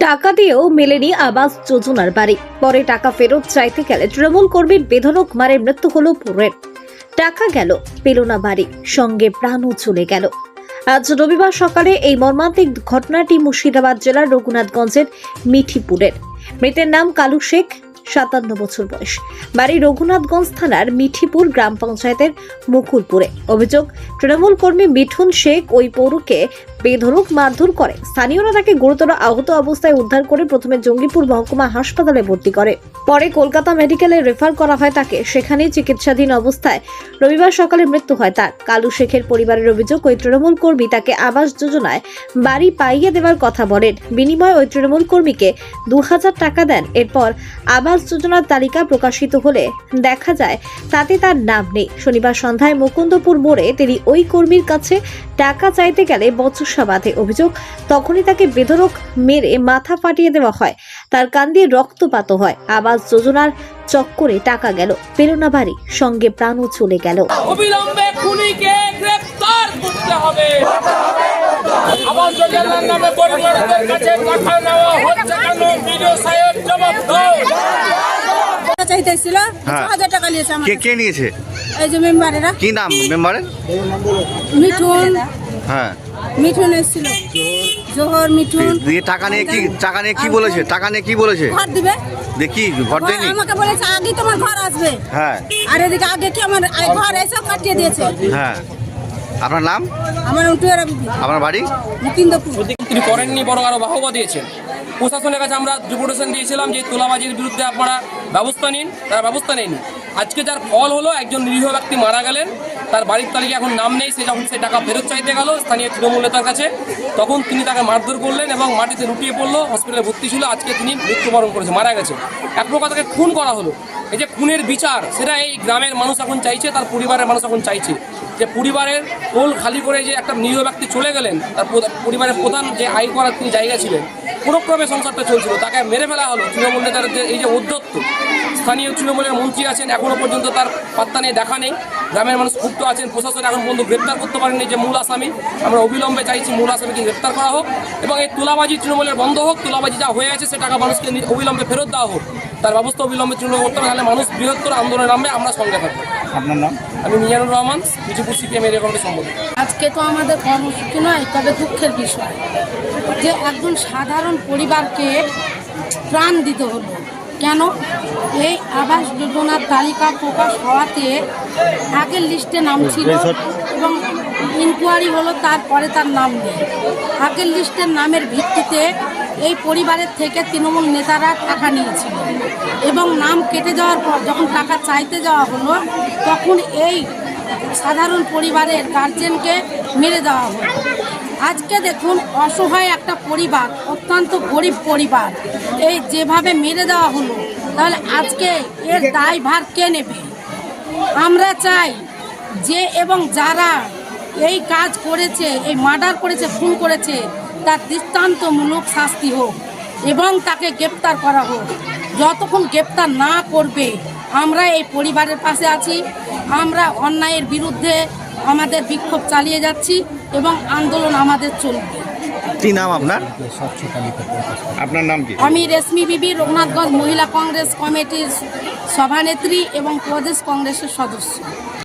টাকা দিয়েও মেলেনি আবাস যোজনার বাড়ি। পরে টাকা ফেরত চাইতে গেলে তৃণমূল কর্মীর বেধনক মারে মৃত্যু হল পুরের টাকা গেল, পেল না বাড়ি, সঙ্গে প্রাণও চলে গেল। আজ রবিবার সকালে এই মর্মান্তিক ঘটনাটি মুর্শিদাবাদ জেলার রঘুনাথগঞ্জের মিঠিপুরের। মৃতের নাম কালু শেখ, সাতান্ন বছর বয়স। বাড়ি রঘুনাথগঞ্জ থানার মিঠিপুর গ্রাম পঞ্চায়েতের মুকুলপুরে। অভিযোগ, তৃণমূল কর্মী মিঠুন শেখ ওই পৌরকে বেধড়ক মারধর করে। স্থানীয়রা তাকে গুরুতর আহত অবস্থায় উদ্ধার করে প্রথমে জঙ্গিপুর মহকুমা হাসপাতালে ভর্তি করে। পরে কলকাতা মেডিকেলে রেফার করা হয় তাকে। সেখানেই চিকিৎসাধীন অবস্থায় রবিবার সকালে মৃত্যু হয় তার। কালু শেখের পরিবারের অভিযোগ, ওই তৃণমূল কর্মী তাকে আবাস যোজনায় বাড়ি পাইয়ে দেওয়ার কথা বলেন। বিনিময়ে ওই তৃণমূল কর্মীকে দু হাজার টাকা দেন। এরপর আবাস যোজনার তালিকা প্রকাশিত হলে দেখা যায় তাতে তার নাম নেই। শনিবার সন্ধ্যায় মুকুন্দপুর মোড়ে তিনি ওই কর্মীর কাছে টাকা চাইতে গেলে বচসা বাঁধে অভিযোগ তখনই তাকে বেধরক মেরে মাথা ফাটিয়ে দেওয়া হয়। তার কান দিয়ে রক্তপাত হয়। আবাস যোজনার চক্করে টাকা গেল। পেল না বাড়ি সঙ্গে প্রাণও চলে গেল। অবিলম্বে খুনিকে গ্রেফতার করতে হবে। আবার যোজনার নামে পরিবারদের কাছে টাকা নেওয়া হচ্ছে কেন? বিডিও সাহেব জবাব দাও। চাইতেছিল। হ্যাঁ। হাজার টাকা নিয়েছে কে কে নিয়েছে? এই যে মেম্বারেরা। কি নাম? মেম্বারের? মিঠুন। হ্যাঁ। মিঠুন এসেছিল। জোহর মিঠুন। দিয়ে টাকা নিয়ে কি টাকা নিয়ে কি বলেছে? টাকা নিয়ে কি বলেছে? ঘর দিবে? দেখি ঘর দেয়নি? আমাকে বলেছে আগে তোমার ঘর আসবে। হ্যাঁ। আর এদিকে আগে কি আমার ঘর এসে কাটিয়ে দিয়েছে? হ্যাঁ। আপনার নাম? আমার উঠুয়ারা বিবি। আপনার বাড়ি? মুকিন্দপুর। তিনি করেননি বরং আরও বাহবা দিয়েছেন। প্রশাসনের কাছে আমরা ডেপুটেশন দিয়েছিলাম যে তোলাবাজির বিরুদ্ধে আপনারা ব্যবস্থা নিন তারা ব্যবস্থা নেয়নি। আজকে যার ফল হলো, একজন নিরীহ ব্যক্তি মারা গেলেন, তার বাড়ির তালিকা এখন নাম নেই, সে যখন সে টাকা ফেরত চাইতে গেল, স্থানীয় তৃণমূল নেতার কাছে, তখন তিনি তাকে মারধর করলেন এবং মাটিতে লুটিয়ে পড়ল, হসপিটালে ভর্তি ছিল, আজকে তিনি মৃত্যুবরণ করেছে, মারা গেছে। এক প্রকার তাকে খুন করা হলো। এই যে খুনের বিচার, সেটা এই গ্রামের মানুষ এখন চাইছে, তার পরিবারের মানুষ এখন চাইছে। যে পরিবারের কোল খালি করে যে একটা নিরীহ ব্যক্তি চলে গেলেন, তার পরিবারের প্রধান যে আয় করার তিনি জায়গা ছিলেন পুরোক্রমে সংসারটা চলছিল, তাকে মেরে ফেলা হলো, তৃণমূল নেতার যে এই যে উদ্যত্ত স্থানীয় তৃণমূলের মন্ত্রী আছেন এখনও পর্যন্ত তার পাত্তা নেই দেখা নেই। গ্রামের মানুষ ক্ষুব্ধ আছেন প্রশাসন এখন পর্যন্ত গ্রেপ্তার করতে পারেনি যে মূল আসামি। আমরা অবিলম্বে চাইছি মূল আসামিকে গ্রেপ্তার করা হোক এবং এই তুলাবাজি তৃণমূলের বন্ধ হোক তুলাবাজি যা হয়ে আছে সে টাকা মানুষকে নি- অবিলম্বে ফেরত দেওয়া হোক। তার ব্যবস্থা অবিলম্বে তৃণমূল করতে হবে তাহলে মানুষ বৃহত্তর আন্দোলনে নামবে আমরা সঙ্গে থাকব। আপনার নাম? আমি মিজানুর রহমান বিজেপুর সিপিএম কমিটির সম্পাদক। আজকে তো আমাদের কর্মসূচি নয় তবে দুঃখের বিষয় যে একজন সাধারণ পরিবারকে প্রাণ দিতে হলো। কেন? এই আবাস যোজনার তালিকা প্রকাশ হওয়াতে আগের লিস্টে নাম ছিল এবং ইনকোয়ারি হলো তারপরে তার নাম নেই। আগের লিস্টের নামের ভিত্তিতে এই পরিবারের থেকে তৃণমূল নেতারা টাকা নিয়েছিল এবং নাম কেটে যাওয়ার পর যখন টাকা চাইতে যাওয়া হলো তখন এই সাধারণ পরিবারের গার্জেনকে মেরে দেওয়া হলো। আজকে দেখুন অসহায় একটা পরিবার, অত্যন্ত গরিব পরিবার। এই যেভাবে মেরে দেওয়া হলো, তাহলে আজকে এর দায়ভার কে নেবে? আমরা চাই যে এবং যারা এই কাজ করেছে, এই মার্ডার করেছে, খুন করেছে, তার দৃষ্টান্তমূলক শাস্তি হোক এবং তাকে গ্রেপ্তার করা হোক। যতক্ষণ গ্রেপ্তার না করবে, আমরা এই পরিবারের পাশে আছি, আমরা অন্যায়ের বিরুদ্ধে আমাদের বিক্ষোভ চালিয়ে যাচ্ছি। এবং আন্দোলন আমাদের চলবে। কি নাম আপনার? আপনার নাম কি? আমি রেশমি বিবি রঘুনাথগঞ্জ মহিলা কংগ্রেস কমিটির সভানেত্রী এবং প্রদেশ কংগ্রেসের সদস্য।